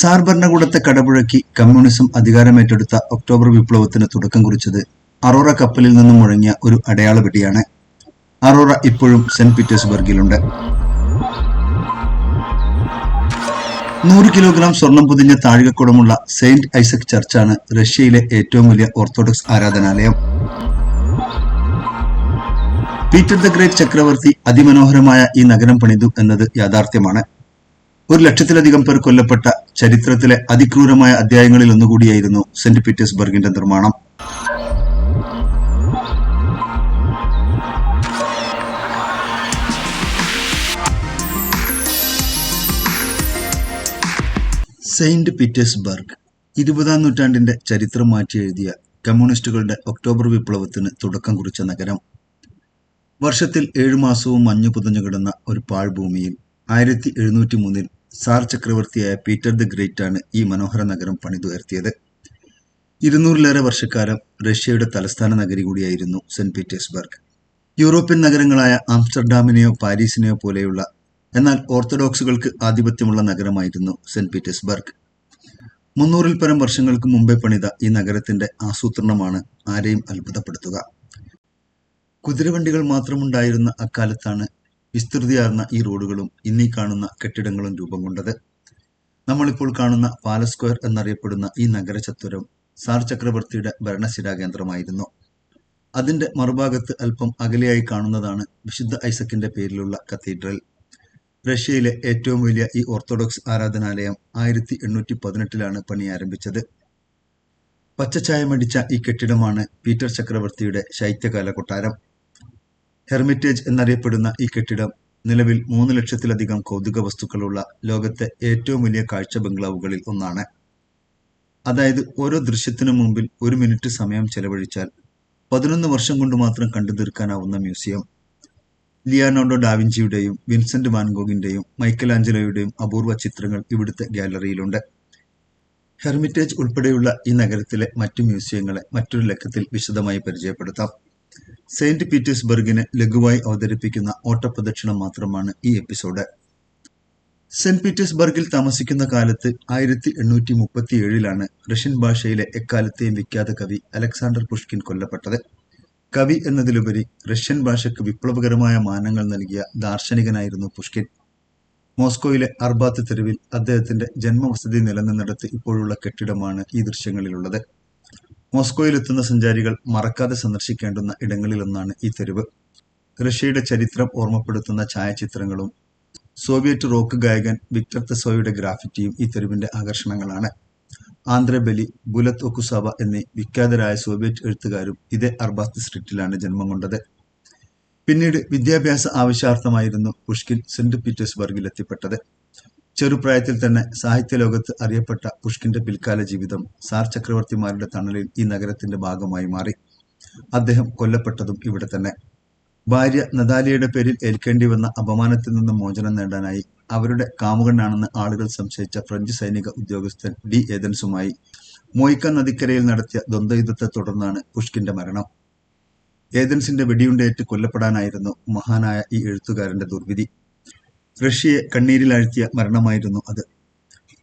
Sir ഭരണകൂടത്തെ കടപുഴക്കി communism അധികാരമേറ്റെടുത്ത October വിപ്ലവത്തിന് തുടക്കം കുറിച്ചത് അറോറ കപ്പലിൽ നിന്നും മുഴങ്ങിയ ഒരു അടയാള വെടിയാണ് അറോറ ഇപ്പോഴും സെന്റ് പീറ്റേഴ്സ്ബർഗിലുണ്ട്. നൂറ് കിലോഗ്രാം സ്വർണം പൊതിഞ്ഞ താഴികക്കുടമുള്ള സെയിന്റ് ഐസക് ചർച്ചാണ് റഷ്യയിലെ ഏറ്റവും വലിയ ഓർത്തഡോക്സ് ആരാധനാലയം. പീറ്റർ ദ ഗ്രേറ്റ് ചക്രവർത്തി അതിമനോഹരമായ ഈ നഗരം പണിതു എന്നത് യാഥാർത്ഥ്യമാണ്. ഒരു ലക്ഷത്തിലധികം പേർ കൊല്ലപ്പെട്ട ചരിത്രത്തിലെ അതിക്രൂരമായ അധ്യായങ്ങളിൽ ഒന്നുകൂടിയായിരുന്നു സെന്റ് പീറ്റേഴ്സ്ബർഗിന്റെ നിർമ്മാണം. സെയിന്റ് പീറ്റേഴ്സ്ബർഗ് ഇരുപതാം നൂറ്റാണ്ടിന്റെ ചരിത്രം മാറ്റി എഴുതിയ കമ്മ്യൂണിസ്റ്റുകളുടെ ഒക്ടോബർ വിപ്ലവത്തിന് തുടക്കം കുറിച്ച നഗരം. വർഷത്തിൽ ഏഴു മാസവും മഞ്ഞു പുതഞ്ഞു കിടന്ന ഒരു പാഴ്ഭൂമിയിൽ ആയിരത്തി എഴുന്നൂറ്റി മൂന്നിൽ സാർ ചക്രവർത്തിയായ പീറ്റർ ദി ഗ്രേറ്റ് ആണ് ഈ മനോഹര നഗരം പണിതുയർത്തിയത്. ഇരുന്നൂറിലേറെ വർഷക്കാലം റഷ്യയുടെ തലസ്ഥാന നഗരി കൂടിയായിരുന്നു സെന്റ് പീറ്റേഴ്സ്ബർഗ്. യൂറോപ്യൻ നഗരങ്ങളായ ആംസ്റ്റർഡാമിനെയോ പാരീസിനെയോ പോലെയുള്ള എന്നാൽ ഓർത്തഡോക്സുകൾക്ക് ആധിപത്യമുള്ള നഗരമായിരുന്നു സെന്റ് പീറ്റേഴ്സ്ബർഗ്. മുന്നൂറിൽ പരം വർഷങ്ങൾക്ക് മുമ്പേ പണിത ഈ നഗരത്തിന്റെ ആസൂത്രണമാണ് ആരെയും അത്ഭുതപ്പെടുത്തുക. കുതിരവണ്ടികൾ മാത്രമുണ്ടായിരുന്ന അക്കാലത്താണ് വിസ്തൃതിയാർന്ന ഈ റോഡുകളും ഇന്നീ കാണുന്ന കെട്ടിടങ്ങളും രൂപം കൊണ്ടത്. നമ്മളിപ്പോൾ കാണുന്ന പാലസ് സ്ക്വയർ എന്നറിയപ്പെടുന്ന ഈ നഗരചത്വരം സാർ ചക്രവർത്തിയുടെ ഭരണശിരാ കേന്ദ്രമായിരുന്നു. അതിന്റെ മറുഭാഗത്ത് അല്പം അകലെയായി കാണുന്നതാണ് വിശുദ്ധ ഐസക്കിന്റെ പേരിലുള്ള കത്തീഡ്രൽ. റഷ്യയിലെ ഏറ്റവും വലിയ ഈ ഓർത്തഡോക്സ് ആരാധനാലയം ആയിരത്തി എണ്ണൂറ്റി പതിനെട്ടിലാണ് പണി ആരംഭിച്ചത്. പച്ചച്ചായമടിച്ച ഈ കെട്ടിടമാണ് പീറ്റർ ചക്രവർത്തിയുടെ ശൈത്യകാല കൊട്ടാരം ഹെർമിറ്റേജ് എന്നറിയപ്പെടുന്ന ഈ കെട്ടിടം നിലവിൽ മൂന്ന് ലക്ഷത്തിലധികം കൗതുക വസ്തുക്കളുള്ള ലോകത്തെ ഏറ്റവും വലിയ കാഴ്ച ബംഗ്ലാവുകളിൽ ഒന്നാണ്. അതായത് ഓരോ ദൃശ്യത്തിനു മുമ്പിൽ ഒരു മിനിറ്റ് സമയം ചെലവഴിച്ചാൽ പതിനൊന്ന് വർഷം കൊണ്ട് മാത്രം കണ്ടു തീർക്കാനാവുന്ന മ്യൂസിയം. ലിയാനോഡോ ഡാവിഞ്ചിയുടെയും വിൻസെന്റ് വാൻഗോഗിന്റെയും മൈക്കൽ ആഞ്ചലോയുടെയും അപൂർവ ചിത്രങ്ങൾ ഇവിടുത്തെ ഗാലറിയിലുണ്ട്. ഹെർമിറ്റേജ് ഉൾപ്പെടെയുള്ള ഈ നഗരത്തിലെ മറ്റു മ്യൂസിയങ്ങളെ മറ്റൊരു ലക്കത്തിൽ വിശദമായി പരിചയപ്പെടുത്താം. സെയിന്റ് പീറ്റേഴ്സ്ബർഗിനെ ലഘുവായി അവതരിപ്പിക്കുന്ന ഓട്ടപ്രദക്ഷിണം മാത്രമാണ് ഈ എപ്പിസോഡ്. സെന്റ് പീറ്റേഴ്സ്ബർഗിൽ താമസിക്കുന്ന കാലത്ത് ആയിരത്തി എണ്ണൂറ്റി മുപ്പത്തി ഏഴിലാണ് റഷ്യൻ ഭാഷയിലെ എക്കാലത്തെയും വിഖ്യാത കവി അലക്സാണ്ടർ പുഷ്കിൻ കൊല്ലപ്പെട്ടത്. കവി എന്നതിലുപരി റഷ്യൻ ഭാഷയ്ക്ക് വിപ്ലവകരമായ മാനങ്ങൾ നൽകിയ ദാർശനികനായിരുന്നു പുഷ്കിൻ. മോസ്കോയിലെ അർബാത്ത് തെരുവിൽ അദ്ദേഹത്തിന്റെ ജന്മവസതി നിലനിന്നിടത്ത് ഇപ്പോഴുള്ള കെട്ടിടമാണ് ഈ ദൃശ്യങ്ങളിലുള്ളത്. മോസ്കോയിലെത്തുന്ന സഞ്ചാരികൾ മറക്കാതെ സന്ദർശിക്കേണ്ടുന്ന ഇടങ്ങളിലൊന്നാണ് ഈ തെരുവ്. റഷ്യയുടെ ചരിത്രം ഓർമ്മപ്പെടുത്തുന്ന ഛായാചിത്രങ്ങളും സോവിയറ്റ് റോക്ക് ഗായകൻ വിക്ടർ തെസോയുടെ ഗ്രാഫിറ്റിയും ഈ തെരുവിന്റെ ആകർഷണങ്ങളാണ്. ആന്ധ്രബലി ബുലത്ത് ഒക്കുസാവ എന്നീ വിഖ്യാതരായ സോവിയറ്റ് എഴുത്തുകാരും ഇതേ അർബാത്ത് സ്ട്രീറ്റിലാണ് ജന്മം കൊണ്ടത്. പിന്നീട് വിദ്യാഭ്യാസ ആവശ്യാർത്ഥമായിരുന്നു പുഷ്കിൻ സെന്റ് പീറ്റേഴ്സ്ബർഗിൽ എത്തിപ്പെട്ടത്. ചെറുപ്രായത്തിൽ തന്നെ സാഹിത്യലോകത്ത് അറിയപ്പെട്ട പുഷ്കിന്റെ പിൽക്കാല ജീവിതം സാർ ചക്രവർത്തിമാരുടെ തണലിൽ ഈ നഗരത്തിന്റെ ഭാഗമായി മാറി. അദ്ദേഹം കൊല്ലപ്പെട്ടതും ഇവിടെ തന്നെ. ഭാര്യ നദാലിയുടെ പേരിൽ ഏൽക്കേണ്ടി വന്ന അപമാനത്തിൽ നിന്ന് മോചനം നേടാനായി അവരുടെ കാമുകനാണെന്ന് ആളുകൾ സംശയിച്ച ഫ്രഞ്ച് സൈനിക ഉദ്യോഗസ്ഥൻ ഡി ഏതൻസുമായി മോയിക്ക നദിക്കരയിൽ നടത്തിയ ദ്വന്ദ്വയുദ്ധത്തെ തുടർന്നാണ് പുഷ്കിന്റെ മരണം. ഏതൻസിന്റെ വെടിയുണ്ടേറ്റ് കൊല്ലപ്പെടാനായിരുന്നു മഹാനായ ഈ എഴുത്തുകാരന്റെ ദുർവിധി. റഷ്യയെ കണ്ണീരിലാഴ്ത്തിയ മരണമായിരുന്നു അത്.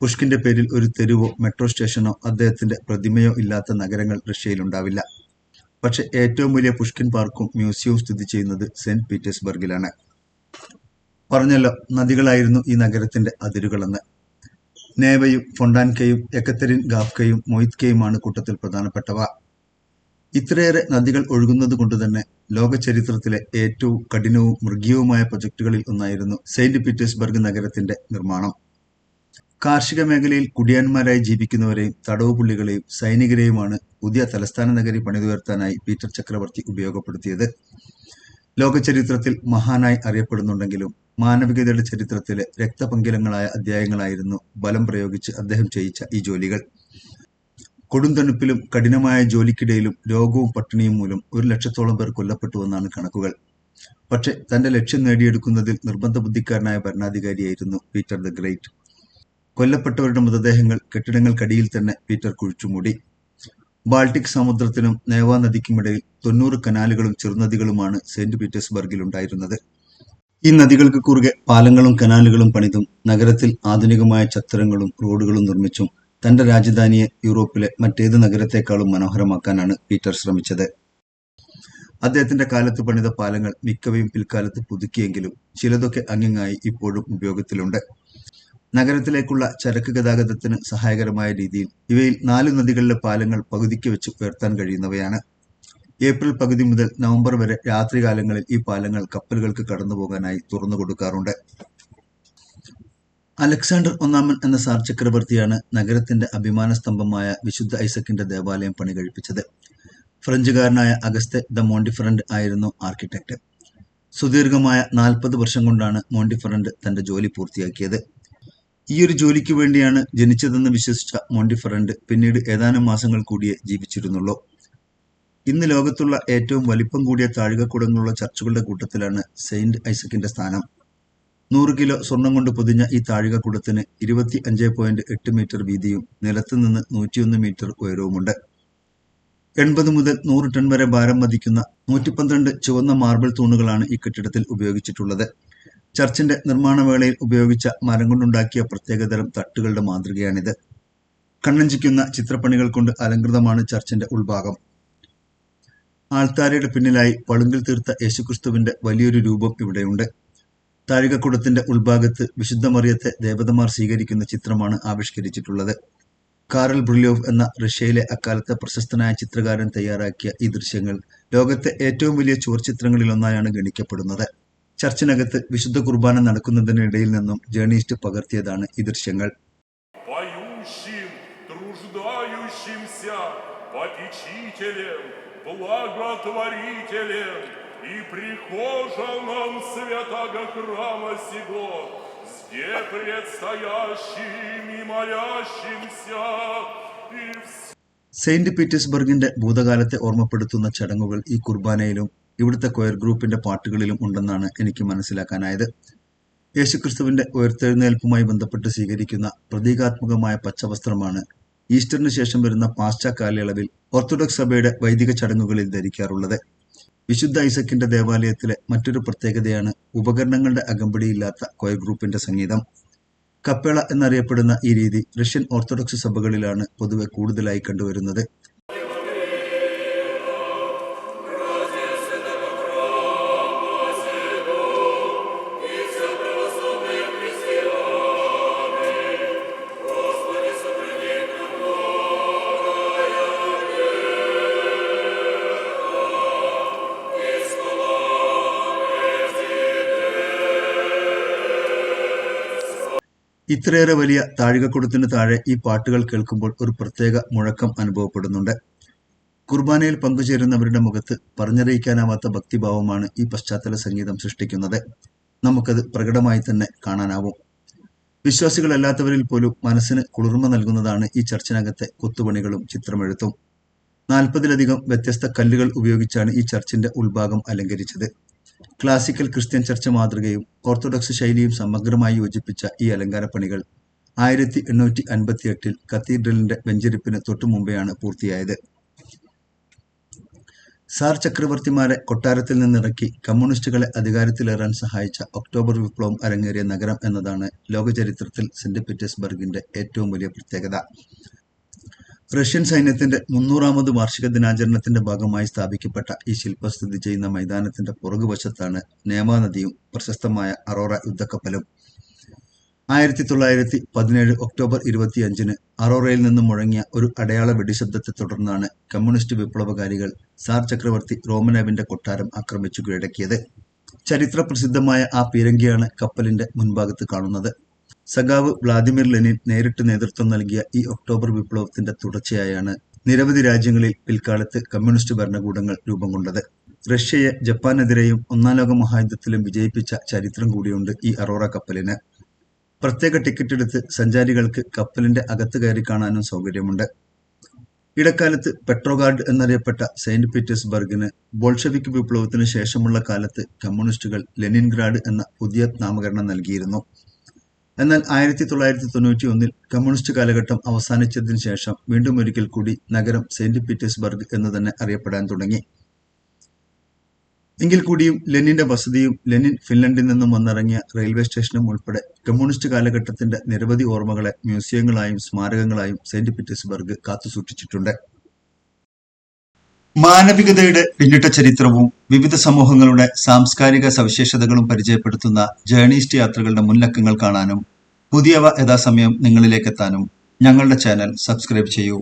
പുഷ്കിന്റെ പേരിൽ ഒരു തെരുവോ മെട്രോ സ്റ്റേഷനോ അദ്ദേഹത്തിന്റെ പ്രതിമയോ ഇല്ലാത്ത നഗരങ്ങൾ റഷ്യയിൽ ഉണ്ടാവില്ല പക്ഷെ ഏറ്റവും വലിയ പുഷ്കിൻ പാർക്കും മ്യൂസിയവും സ്ഥിതി ചെയ്യുന്നത് സെന്റ് പീറ്റേഴ്സ്ബർഗിലാണ്. പറഞ്ഞല്ലോ നദികളായിരുന്നു ഈ നഗരത്തിന്റെ അതിരുകളെന്ന്. നേവയും ഫൊണ്ടാൻകയും എക്കത്തരിൻ ഗാഫ്കയും മൊയ്ത്കയുമാണ് കൂട്ടത്തിൽ പ്രധാനപ്പെട്ടവ. ഇത്രയേറെ നദികൾ ഒഴുകുന്നത് കൊണ്ട് തന്നെ ലോക ചരിത്രത്തിലെ ഏറ്റവും കഠിനവും മൃഗീയവുമായ പ്രൊജക്ടുകളിൽ ഒന്നായിരുന്നു സെയിന്റ് പീറ്റേഴ്സ്ബർഗ് നഗരത്തിന്റെ നിർമ്മാണം. കാർഷിക മേഖലയിൽ കുടിയാന്മാരായി ജീവിക്കുന്നവരെയും തടവുപുള്ളികളെയും സൈനികരെയുമാണ് പുതിയ തലസ്ഥാന നഗരി പണിതുയർത്താനായി പീറ്റർ ചക്രവർത്തി ഉപയോഗപ്പെടുത്തിയത്. ലോക ചരിത്രത്തിൽ മഹാനായി അറിയപ്പെടുന്നുണ്ടെങ്കിലും മാനവികതയുടെ ചരിത്രത്തിലെ രക്തപങ്കിലങ്ങളായ അധ്യായങ്ങളായിരുന്നു ബലം പ്രയോഗിച്ച് അദ്ദേഹം ചെയ്യിച്ച ഈ ജോലികൾ. കൊടുംതണുപ്പിലും കഠിനമായ ജോലിക്കിടയിലും രോഗവും പട്ടിണിയും മൂലം ഒരു ലക്ഷത്തോളം പേർ കൊല്ലപ്പെട്ടുവെന്നാണ് കണക്കുകൾ. പക്ഷെ തന്റെ ലക്ഷ്യം നേടിയെടുക്കുന്നതിൽ നിർബന്ധ ബുദ്ധിക്കാരനായ ഭരണാധികാരിയായിരുന്നു പീറ്റർ ദ ഗ്രേറ്റ്. കൊല്ലപ്പെട്ടവരുടെ മൃതദേഹങ്ങൾ കെട്ടിടങ്ങൾക്കടിയിൽ തന്നെ പീറ്റർ കുഴിച്ചുമൂടി. ബാൾട്ടിക് സമുദ്രത്തിനും നേവാ നദിക്കുമിടയിൽ തൊണ്ണൂറ് കനാലുകളും ചെറുനദികളുമാണ് സെന്റ് പീറ്റേഴ്സ്ബർഗിൽ ഉണ്ടായിരുന്നത് ഈ നദികൾക്ക് കുറുകെ പാലങ്ങളും കനാലുകളും പണിതും നഗരത്തിൽ ആധുനികമായ ചത്തരങ്ങളും റോഡുകളും നിർമ്മിച്ചും തന്റെ രാജധാനിയെ യൂറോപ്പിലെ മറ്റേത് നഗരത്തെക്കാളും മനോഹരമാക്കാനാണ് പീറ്റർ ശ്രമിച്ചത്. അദ്ദേഹത്തിന്റെ കാലത്ത് പണിത പാലങ്ങൾ മിക്കവയും പിൽക്കാലത്ത് പുതുക്കിയെങ്കിലും ചിലതൊക്കെ അങ്ങിങ്ങായി ഇപ്പോഴും ഉപയോഗത്തിലുണ്ട്. നഗരത്തിലേക്കുള്ള ചരക്ക് ഗതാഗതത്തിന് സഹായകരമായ രീതിയിൽ ഇവയിൽ നാല് നദികളിലെ പാലങ്ങൾ പകുതിക്ക് വെച്ച് ഉയർത്താൻ കഴിയുന്നവയാണ്. ഏപ്രിൽ പകുതി മുതൽ നവംബർ വരെ രാത്രികാലങ്ങളിൽ ഈ പാലങ്ങൾ കപ്പലുകൾക്ക് കടന്നുപോകാനായി തുറന്നു കൊടുക്കാറുണ്ട് അലക്സാണ്ടർ ഒന്നാമൻ എന്ന സാർ ചക്രവർത്തിയാണ് നഗരത്തിന്റെ അഭിമാന സ്തംഭമായ വിശുദ്ധ ഐസക്കിന്റെ ദേവാലയം പണി കഴിപ്പിച്ചത്. ഫ്രഞ്ചുകാരനായ അഗസ്തെ ദ മോണ്ടിഫറന്റ് ആയിരുന്നു ആർക്കിടെക്ട്. സുദീർഘമായ നാൽപ്പത് വർഷം കൊണ്ടാണ് മോണ്ടിഫറന്റ് തന്റെ ജോലി പൂർത്തിയാക്കിയത്. ഈ ഒരു ജോലിക്ക് വേണ്ടിയാണ് ജനിച്ചതെന്ന് വിശ്വസിച്ച മോണ്ടിഫറന്റ് പിന്നീട് ഏതാനും മാസങ്ങൾ കൂടിയേ ജീവിച്ചിരുന്നുള്ളൂ. ഇന്ന് ലോകത്തുള്ള ഏറ്റവും വലിപ്പം കൂടിയ താഴികക്കുടങ്ങളുള്ള ചർച്ചുകളുടെ കൂട്ടത്തിലാണ് സെയിന്റ് ഐസക്കിന്റെ സ്ഥാനം. നൂറ് കിലോ സ്വർണം കൊണ്ട് പൊതിഞ്ഞ ഈ താഴികക്കുടത്തിന് ഇരുപത്തി അഞ്ച് പോയിന്റ് എട്ട് മീറ്റർ വീതിയും നിലത്ത് നിന്ന് നൂറ്റിയൊന്ന് മീറ്റർ ഉയരവുമുണ്ട്. എൺപത് മുതൽ നൂറ് ടൺ വരെ ഭാരം വധിക്കുന്ന നൂറ്റി പന്ത്രണ്ട് ചുവന്ന മാർബിൾ തൂണുകളാണ് ഈ കെട്ടിടത്തിൽ ഉപയോഗിച്ചിട്ടുള്ളത്. ചർച്ചിന്റെ നിർമ്മാണവേളയിൽ ഉപയോഗിച്ച മരം കൊണ്ടുണ്ടാക്കിയ പ്രത്യേകതരം തട്ടുകളുടെ മാതൃകയാണിത്. കണ്ണഞ്ചിക്കുന്ന ചിത്രപ്പണികൾ കൊണ്ട് അലങ്കൃതമാണ് ചർച്ചിന്റെ ഉൾഭാഗം. ആൾത്താരയുടെ പിന്നിലായി പളുങ്കിൽ തീർത്ത യേശുക്രിസ്തുവിന്റെ വലിയൊരു രൂപം ഇവിടെയുണ്ട്. താഴികക്കുടത്തിന്റെ ഉൾഭാഗത്ത് വിശുദ്ധ മറിയത്തെ ദേവതമാർ സ്വീകരിക്കുന്ന ചിത്രമാണ് ആവിഷ്കരിച്ചിട്ടുള്ളത് കാറൽ ബ്രില്യോവ് എന്ന റഷ്യയിലെ അക്കാലത്തെ പ്രശസ്തനായ ചിത്രകാരൻ തയ്യാറാക്കിയ ഈ ദൃശ്യങ്ങൾ ലോകത്തെ ഏറ്റവും വലിയ ചുവർച്ചിത്രങ്ങളിലൊന്നായാണ് ഗണിക്കപ്പെടുന്നത് ചർച്ചിനകത്ത് വിശുദ്ധ കുർബാന നടക്കുന്നതിനിടയിൽ നിന്നും ജേർണിസ്റ്റ് പകർത്തിയതാണ് ഈ ദൃശ്യങ്ങൾ поющим, труждающимся, попечителем, благотворителем и прихожанам святого храма сего, где предстоящим и молящимся, и всем സെയിന്റ് പീറ്റേഴ്സ്ബർഗിന്റെ ഭൂതകാലത്തെ ഓർമ്മപ്പെടുത്തുന്ന ചടങ്ങുകൾ ഈ കുർബാനയിലും ഇവിടുത്തെ കൊയർ ഗ്രൂപ്പിന്റെ പാട്ടുകളിലും ഉണ്ടെന്നാണ് എനിക്ക് മനസ്സിലാക്കാനായത് യേശുക്രിസ്തുവിന്റെ ഉയർത്തെഴുന്നേൽപ്പുമായി ബന്ധപ്പെട്ട് സ്വീകരിക്കുന്ന പ്രതീകാത്മകമായ പച്ചവസ്ത്രമാണ് ഈസ്റ്ററിന് ശേഷം വരുന്ന പാശ്ചാ കാലയളവിൽ ഓർത്തഡോക്സ് സഭയുടെ വൈദിക ചടങ്ങുകളിൽ ധരിക്കാറുള്ളത് വിശുദ്ധ ഐസക്കിന്റെ ദേവാലയത്തിലെ മറ്റൊരു പ്രത്യേകതയാണ് ഉപകരണങ്ങളുടെ അകമ്പടിയില്ലാത്ത കൊയർ ഗ്രൂപ്പിന്റെ സംഗീതം. കപ്പേള എന്നറിയപ്പെടുന്ന ഈ രീതി റഷ്യൻ ഓർത്തഡോക്സ് സഭകളിലാണ് പൊതുവെ കൂടുതലായി കണ്ടുവരുന്നത്. ഇത്രയേറെ വലിയ താഴികക്കുടത്തിന് താഴെ ഈ പാട്ടുകൾ കേൾക്കുമ്പോൾ ഒരു പ്രത്യേക മുഴക്കം അനുഭവപ്പെടുന്നുണ്ട്. കുർബാനയിൽ പങ്കുചേരുന്നവരുടെ മുഖത്ത് പറഞ്ഞറിയിക്കാനാവാത്ത ഭക്തിഭാവമാണ് ഈ പശ്ചാത്തല സംഗീതം സൃഷ്ടിക്കുന്നത്. നമുക്കത് പ്രകടമായി തന്നെ കാണാനാവും. വിശ്വാസികളല്ലാത്തവരിൽ പോലും മനസ്സിന് കുളിർമ നൽകുന്നതാണ് ഈ ചർച്ചിനകത്തെ കൊത്തുപണികളും ചിത്രമെഴുത്തും. നാൽപ്പതിലധികം വ്യത്യസ്ത കല്ലുകൾ ഉപയോഗിച്ചാണ് ഈ ചർച്ചിന്റെ ഉൾഭാഗം അലങ്കരിച്ചത്. ക്ലാസിക്കൽ ക്രിസ്ത്യൻ ചർച്ച മാതൃകയും ഓർത്തഡോക്സ് ശൈലിയും സമഗ്രമായി യോജിപ്പിച്ച ഈ അലങ്കാരപ്പണികൾ ആയിരത്തി എണ്ണൂറ്റി അൻപത്തി എട്ടിൽ കത്തീഡ്രലിന്റെ വെഞ്ചരിപ്പിന് തൊട്ടു മുമ്പെയാണ് പൂർത്തിയായത്. സാർ ചക്രവർത്തിമാരെ കൊട്ടാരത്തിൽ നിന്നിറക്കി കമ്മ്യൂണിസ്റ്റുകളെ അധികാരത്തിലേറാൻ സഹായിച്ച ഒക്ടോബർ വിപ്ലവം അരങ്ങേറിയ നഗരം എന്നതാണ് ലോകചരിത്രത്തിൽ സെന്റ് പീറ്റേഴ്സ്ബർഗിന്റെ ഏറ്റവും വലിയ പ്രത്യേകത. റഷ്യൻ സൈന്യത്തിന്റെ മുന്നൂറാമത് വാർഷിക ദിനാചരണത്തിന്റെ ഭാഗമായി സ്ഥാപിക്കപ്പെട്ട ഈ ശില്പം സ്ഥിതി ചെയ്യുന്ന മൈതാനത്തിന്റെ പുറകുവശത്താണ് നേമാനദിയും പ്രശസ്തമായ അറോറ യുദ്ധക്കപ്പലും. ആയിരത്തി തൊള്ളായിരത്തി പതിനേഴ് ഒക്ടോബർ ഇരുപത്തിയഞ്ചിന് അറോറയിൽ നിന്നും മുഴങ്ങിയ ഒരു അടയാള വെടിശബ്ദത്തെ തുടർന്നാണ് കമ്മ്യൂണിസ്റ്റ് വിപ്ലവകാരികൾ സാർ ചക്രവർത്തി റോമനേവിന്റെ കൊട്ടാരം ആക്രമിച്ചു കീഴടക്കിയത്. ചരിത്ര പ്രസിദ്ധമായ ആ പീരങ്കിയാണ് കപ്പലിന്റെ മുൻഭാഗത്ത് കാണുന്നത്. സഖാവ് വ്ളാദിമിർ ലെനിൻ നേരിട്ട് നേതൃത്വം നൽകിയ ഈ ഒക്ടോബർ വിപ്ലവത്തിന്റെ തുടർച്ചയായാണ് നിരവധി രാജ്യങ്ങളിൽ പിൽക്കാലത്ത് കമ്മ്യൂണിസ്റ്റ് ഭരണകൂടങ്ങൾ രൂപം കൊണ്ടത്. റഷ്യയെ ജപ്പാനെതിരെയും ഒന്നാം ലോക മഹായുദ്ധത്തിലും വിജയിപ്പിച്ച ചരിത്രം കൂടിയുണ്ട് ഈ അറോറ കപ്പലിന്. പ്രത്യേക ടിക്കറ്റ് എടുത്ത് സഞ്ചാരികൾക്ക് കപ്പലിന്റെ അകത്ത് കയറി കാണാനും സൗകര്യമുണ്ട്. ഇടക്കാലത്ത് പെട്രോഗാർഡ് എന്നറിയപ്പെട്ട സെയിന്റ് പീറ്റേഴ്സ്ബർഗിന് ബോൾഷെവിക് വിപ്ലവത്തിന് ശേഷമുള്ള കാലത്ത് കമ്മ്യൂണിസ്റ്റുകൾ ലെനിൻഗ്രാഡ് എന്ന പുതിയ നാമകരണം നൽകിയിരുന്നു. എന്നാൽ ആയിരത്തി തൊള്ളായിരത്തി തൊണ്ണൂറ്റി ഒന്നിൽ കമ്മ്യൂണിസ്റ്റ് കാലഘട്ടം അവസാനിച്ചതിന് ശേഷം വീണ്ടും ഒരിക്കൽ കൂടി നഗരം സെന്റ് പീറ്റേഴ്സ്ബർഗ് എന്ന് തന്നെ അറിയപ്പെടാൻ തുടങ്ങി. എങ്കിൽ കൂടിയും ലെനിന്റെ വസതിയും ലെനിൻ ഫിൻലൻഡിൽ നിന്നും വന്നിറങ്ങിയ റെയിൽവേ സ്റ്റേഷനും ഉൾപ്പെടെ കമ്മ്യൂണിസ്റ്റ് കാലഘട്ടത്തിന്റെ നിരവധി ഓർമ്മകളെ മ്യൂസിയങ്ങളായും സ്മാരകങ്ങളായും സെന്റ് പീറ്റേഴ്സ്ബർഗ് കാത്തുസൂക്ഷിച്ചിട്ടുണ്ട്. മാനവികതയുടെ പിന്നിട്ട ചരിത്രവും വിവിധ സമൂഹങ്ങളുടെ സാംസ്കാരിക സവിശേഷതകളും പരിചയപ്പെടുത്തുന്ന ജേർണിസ്റ്റ് യാത്രകളുടെ മുൻലക്കങ്ങൾ കാണാനും പുതിയവ യഥാസമയം നിങ്ങളിലേക്ക് എത്താനും ഞങ്ങളുടെ ചാനൽ സബ്സ്ക്രൈബ് ചെയ്യൂ.